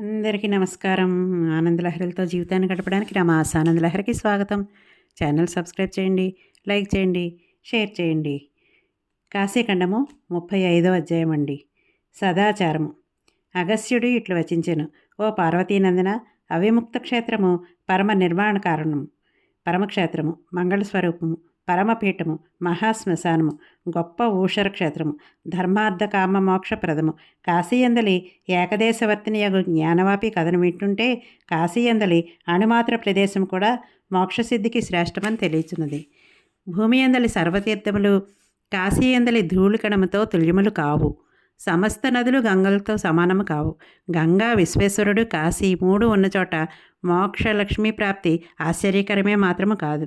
అందరికీ నమస్కారం. ఆనందలహరిలతో జీవితాన్ని గడపడానికి రమాస్ ఆనందలహరికి స్వాగతం. ఛానల్ సబ్స్క్రైబ్ చేయండి లైక్ చేయండి షేర్ చేయండి. కాశీఖండము ముప్పై ఐదో అధ్యాయం అండి. సదాచారము. అగస్త్యుడు ఇట్లు వచించెను. ఓ పార్వతీనందన అవిముక్త క్షేత్రము పరమ నిర్మాణ కారణము పరమక్షేత్రము మంగళ స్వరూపము పరమపీఠము మహాశ్మశానము గొప్ప ఊషర క్షేత్రము ధర్మార్థ కామ మోక్షప్రదము కాశీయందలి ఏకదేశవర్తినియగు జ్ఞానవాపి కథను వింటుంటే కాశీయందలి అణుమాత్ర ప్రదేశం కూడా మోక్షసిద్ధికి శ్రేష్టమని తెలియచున్నది. భూమి అందలి సర్వతీర్థములు కాశీయందలి ధూళికణముతో తుల్యములు కావు. సమస్త నదులు గంగలతో సమానము కావు. గంగా విశ్వేశ్వరుడు కాశీ మూడు ఉన్న చోట మోక్ష లక్ష్మీ ప్రాప్తి ఆశ్చర్యకరమే మాత్రము కాదు.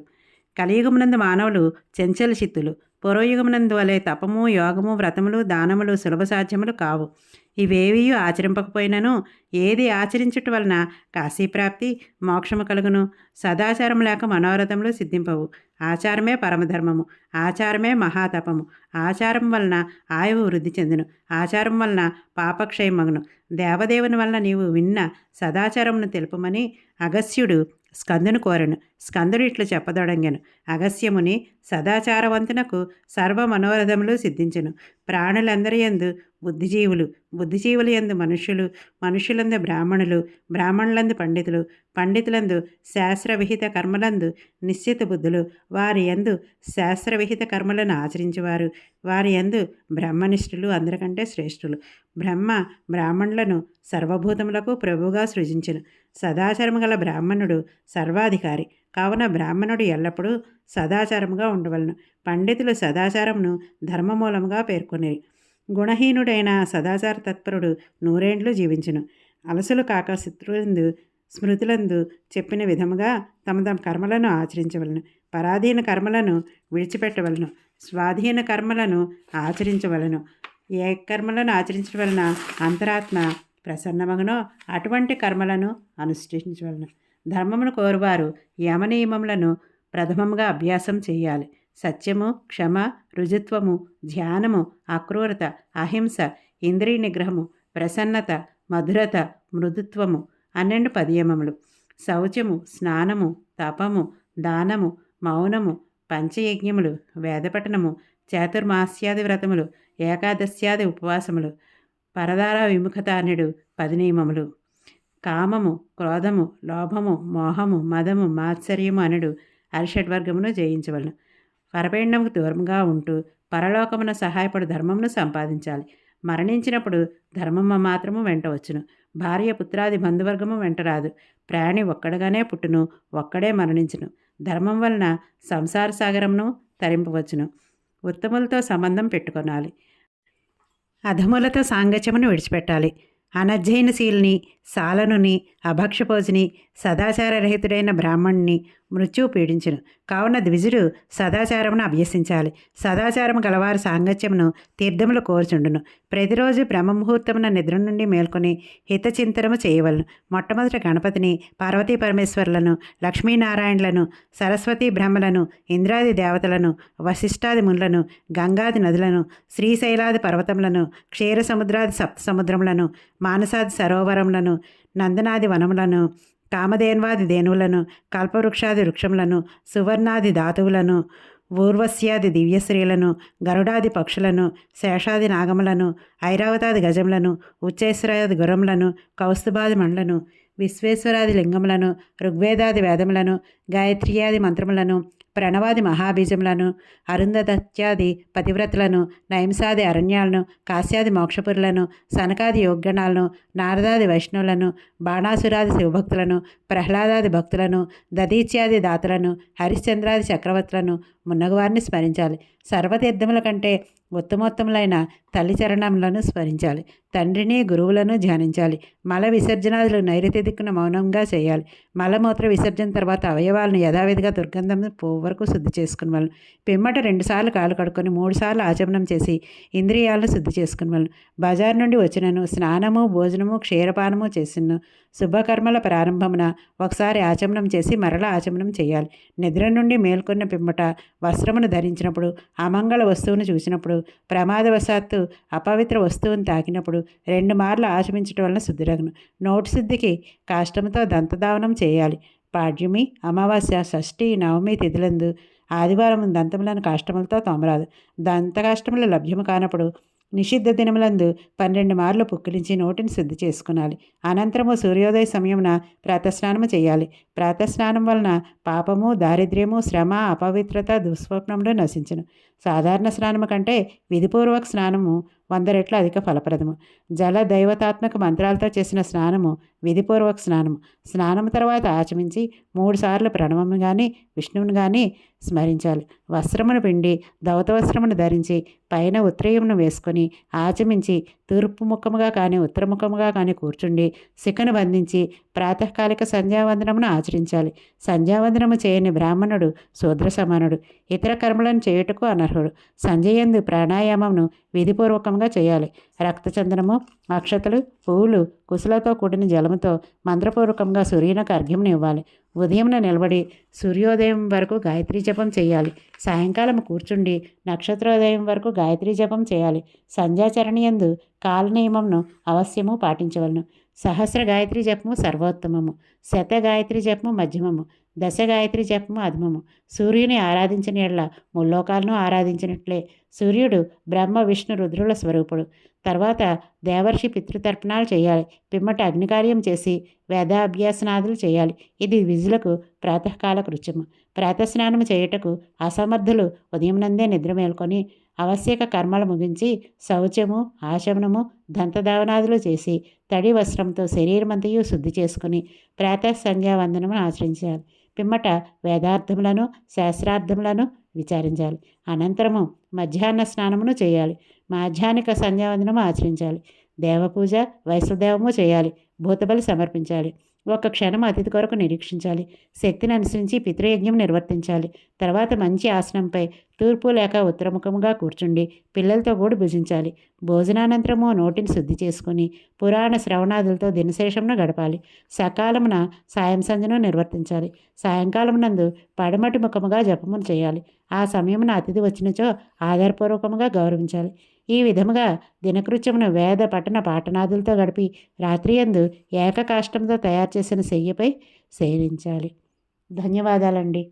కలియుగమునందు మానవులు చెంచల శిత్తులు పూర్వయుగమునందు వలె తపము యోగము వ్రతములు దానములు సులభ సాధ్యములు కావు. ఇవేవీ ఆచరింపకపోయినను ఏది ఆచరించుట వలన కాశీప్రాప్తి మోక్షము కలుగును. సదాచారం లేక మనోరథములు సిద్ధింపవు. ఆచారమే పరమధర్మము ఆచారమే మహాతపము. ఆచారం వలన ఆయువు వృద్ధి చెందును. ఆచారం వలన పాపక్షయమగును. దేవదేవుని వలన నీవు విన్న సదాచారమును తెలుపమని అగస్త్యుడు స్కందును కోరను. స్కందుడు ఇట్లు చెప్పదొడంగాను. అగస్యముని సదాచారవంతునకు సర్వ మనోరథములు సిద్ధించును. ప్రాణులందరి యందు బుద్ధిజీవులు బుద్ధిజీవులు యందు మనుష్యులు మనుష్యులందు బ్రాహ్మణులు బ్రాహ్మణులందు పండితులు పండితులందు శాస్త్రవిహిత కర్మలందు నిశ్చిత బుద్ధులు వారి యందు శాస్త్రవిహిత కర్మలను ఆచరించేవారు వారి యందు బ్రహ్మనిష్ఠులు అందరికంటే శ్రేష్ఠులు. బ్రహ్మ బ్రాహ్మణులను సర్వభూతములకు ప్రభువుగా సృజించను. సదాచారము గల బ్రాహ్మణుడు సర్వాధికారి. కావున బ్రాహ్మణుడు ఎల్లప్పుడూ సదాచారముగా ఉండవలను. పండితులు సదాచారమును ధర్మమూలముగా పేర్కొనేది గుణహీనుడైన సదాచార తత్పరుడు నూరేండ్లు జీవించును. అలసులు కాక శత్రులందు స్మృతులందు చెప్పిన విధముగా తమ తమ కర్మలను ఆచరించవలను. పరాధీన కర్మలను విడిచిపెట్టవలను. స్వాధీన కర్మలను ఆచరించవలను. ఏ కర్మలను ఆచరించడం వలన అంతరాత్మ ప్రసన్నమగనో అటువంటి కర్మలను అనుష్ఠించవలను. ధర్మమును కోరువారు యమనియమములను ప్రథమముగా అభ్యాసం చేయాలి. సత్యము క్షమ రుజుత్వము ధ్యానము అక్రూరత అహింస ఇంద్రియ నిగ్రహము ప్రసన్నత మధురత మృదుత్వము పన్నెండు పదియమములు. శౌచము స్నానము తపము దానము మౌనము పంచయజ్ఞములు వేదపఠనము చాతుర్మాస్యాది వ్రతములు ఏకాదశ్యాది ఉపవాసములు పరదార విముఖత అనడు పది నియమములు కామము క్రోధము లోభము మోహము మదము మాత్సర్యము అనడు అరిషడ్వర్గమును జయించవలను. పరపేండముకు దూరంగా ఉంటూ పరలోకమున సహాయపడు ధర్మమును సంపాదించాలి. మరణించినప్పుడు ధర్మమ్మ మాత్రము వెంట వచ్చును. భార్య పుత్రాది బంధువర్గము వెంటరాదు ప్రాణి ఒక్కడగానే పుట్టును ఒక్కడే మరణించును. ధర్మం వలన సంసార సాగరమును తరింపవచ్చును. ఉత్తములతో సంబంధం పెట్టుకొనాలి. అధములతో సాంగత్యమును విడిచిపెట్టాలి. అనధ్యయనశీలిని సాలనుని అభక్షపోజిని సదాచారరహితుడైన బ్రాహ్మణుని మృత్యువు పీడించును. కావున ద్విజుడు సదాచారమును అభ్యసించాలి. సదాచారము గలవారి సాంగత్యమును తీర్థములు కోరుచుండును. ప్రతిరోజు బ్రహ్మముహూర్తమున నిద్ర నుండి మేల్కొని హితచింతనము చేయవలను. మొట్టమొదట గణపతిని పార్వతీ పరమేశ్వరులను లక్ష్మీనారాయణులను సరస్వతీ బ్రహ్మలను ఇంద్రాది దేవతలను వశిష్ఠాది మునులను గంగాది నదులను శ్రీశైలాది పర్వతములను క్షీర సముద్రాది సప్త సముద్రములను మానసాది సరోవరములను నందనాది వనములను కామధేన్వాది ధేనువులను కల్పవృక్షాది వృక్షములను సువర్ణాది ధాతువులను ఊర్వశ్యాది దివ్యశ్రీలను గరుడాది పక్షులను శేషాది నాగములను ఐరావతాది గజములను ఉచ్చేశ్వరాది గురములను కౌస్తుభాది మండలను విశ్వేశ్వరాది లింగములను ఋగ్వేదాది వేదములను గాయత్రియాది మంత్రములను ప్రణవాది మహాబీజములను అరుంధత్యాది పతివ్రతలను నయంసాది అరణ్యాలను కాశ్యాది మోక్షపురులను సనకాది యోగ్గణాలను నారదాది వైష్ణవులను బాణాసురాది శివభక్తులను ప్రహ్లాదాది భక్తులను దదీత్యాది దాతలను హరిశ్చంద్రాది చక్రవర్తులను మున్నగవారిని స్మరించాలి. సర్వతీర్థముల కంటే ఉత్తమోత్తములైన తల్లి చరణములను స్మరించాలి. తండ్రిని గురువులను ధ్యానించాలి. మల విసర్జనాదులు నైరుతి దిక్కున మౌనంగా చేయాలి. మలమూత్ర విసర్జన తర్వాత అవయవాలను యథావిధిగా దుర్గంధం పోవు వరకు శుద్ధి చేసుకుని వాళ్ళు పిమ్మట రెండుసార్లు కాలు కడుక్కొని మూడుసార్లు ఆచమనం చేసి ఇంద్రియాలను శుద్ధి చేసుకుని వాళ్ళు బజార్ నుండి వచ్చినను స్నానము భోజనము క్షీరపానము చేసిను. శుభకర్మల ప్రారంభమున ఒకసారి ఆచమనం చేసి మరల ఆచమనం చేయాలి. నిద్ర నుండి మేల్కొన్న పిమ్మట వస్త్రమును ధరించినప్పుడు అమంగళ వస్తువును చూసినప్పుడు ప్రమాదవశాత్తు అపవిత్ర వస్తువును తాకినప్పుడు రెండు మార్లు ఆచమించడం వలన శుద్ధిరగను నోటి శుద్ధికి కాష్టంతో దంతదావనం చేయాలి. పాడ్యమి అమావాస్య షష్ఠి నవమి తిథులందు ఆదివారం దంతములను కాష్టములతో తోమరాదు. దంత కాష్టములు లభ్యము కానప్పుడు నిషిద్ధ దినములందు పన్నెండు మార్లు పుక్కిలించి నోటిని శుద్ధి చేసుకునాలి. అనంతరము సూర్యోదయ సమయమున ప్రాతస్నానము చేయాలి. ప్రాతస్నానం వలన పాపము దారిద్ర్యము శ్రమ అపవిత్రత దుస్వప్నములు నశించును. సాధారణ స్నానము కంటే విధిపూర్వక స్నానము వంద రెట్ల అధిక ఫలప్రదము. జల దైవతాత్మక మంత్రాలతో చేసిన స్నానము విధిపూర్వక స్నానము. స్నానం తర్వాత ఆచమించి మూడుసార్లు ప్రణవమును కానీ విష్ణువుని కానీ స్మరించాలి. వస్త్రమును పిండి దవత వస్త్రమును ధరించి పైన ఉత్తరయమును వేసుకొని ఆచమించి తూర్పు ముఖముగా కానీ ఉత్తరముఖముగా కానీ కూర్చుండి శిఖను బంధించి ప్రాతకాలిక సంధ్యావందనమును ఆచరించాలి. సంధ్యావందనము చేయని బ్రాహ్మణుడు శూద్ర సమానుడు ఇతర కర్మలను చేయుటకు అనర్హుడు. సంజయందు ప్రాణాయామమును విధిపూర్వకంగా చేయాలి. రక్తచందనము అక్షతలు పువ్వులు కుశలతో కూడిన జలముతో మంత్రపూర్వకంగా సూర్యునకు అర్ఘ్యంను ఇవ్వాలి. ఉదయంన నిలబడి సూర్యోదయం వరకు గాయత్రీ జపం చేయాలి. సాయంకాలం కూర్చుండి నక్షత్రోదయం వరకు గాయత్రీ జపం చేయాలి. సంధ్యాచరణయందు కాలనియమంను అవశ్యము పాటించవలను. సహస్ర గాయత్రి జపము సర్వోత్తమము. శత గాయత్రి జపము మధ్యమము. దశ గాయత్రి జపము అధమము. సూర్యుని ఆరాధించిన ఎడ్ల ముల్లోకాలను ఆరాధించినట్లే. సూర్యుడు బ్రహ్మ విష్ణు రుద్రుల స్వరూపుడు. తర్వాత దేవర్షి పితృతర్పణాలు చేయాలి. పిమ్మట అగ్నికార్యం చేసి వేదాభ్యాసనాదులు చేయాలి. ఇది విజులకు ప్రాతకాల కృత్యము. ప్రాతస్నానము చేయుటకు అసమర్థులు ఉదయం నందే నిద్ర మేల్కొని ఆవశ్యక కర్మలు ముగించి శౌచము ఆశమనము దంతదావనాదులు చేసి తడి వస్త్రంతో శరీరమంతయు శుద్ధి చేసుకుని ప్రాతః సంధ్యావందనమును ఆచరించాలి. పిమ్మట వేదార్థములను శాస్త్రార్థములను విచారించాలి. అనంతరము మధ్యాహ్న స్నానమును చేయాలి. మాధ్యాహ్నిక సంధ్యావందనము ఆచరించాలి. దేవపూజ వైశ్వదేవము చేయాలి. భూతబలి సమర్పించాలి. ఒక క్షణం అతిథి కొరకు నిరీక్షించాలి. శక్తిని అనుసరించి పితృయజ్ఞం నిర్వర్తించాలి. తర్వాత మంచి ఆసనంపై తూర్పు లేక ఉత్తరముఖముగా కూర్చుండి పిల్లలతో కూడా భుజించాలి. భోజనానంతరము నోటిని శుద్ధి చేసుకుని పురాణ శ్రవణాదులతో దినశేషమును గడపాలి. సకాలమున సాయం సంధ్యను నిర్వర్తించాలి. సాయంకాలం నందు పడమటి ముఖముగా జపమును చేయాలి. ఆ సమయమున అతిథి వచ్చినచో ఆధారపూర్వకముగా గౌరవించాలి. ఈ విధముగా దినకృత్యమును వేద పట్టణ పాఠనాదులతో గడిపి రాత్రి అందు ఏకకాష్టంతో తయారు చేసిన శయ్యపై శయనించాలి ధన్యవాదాలండి.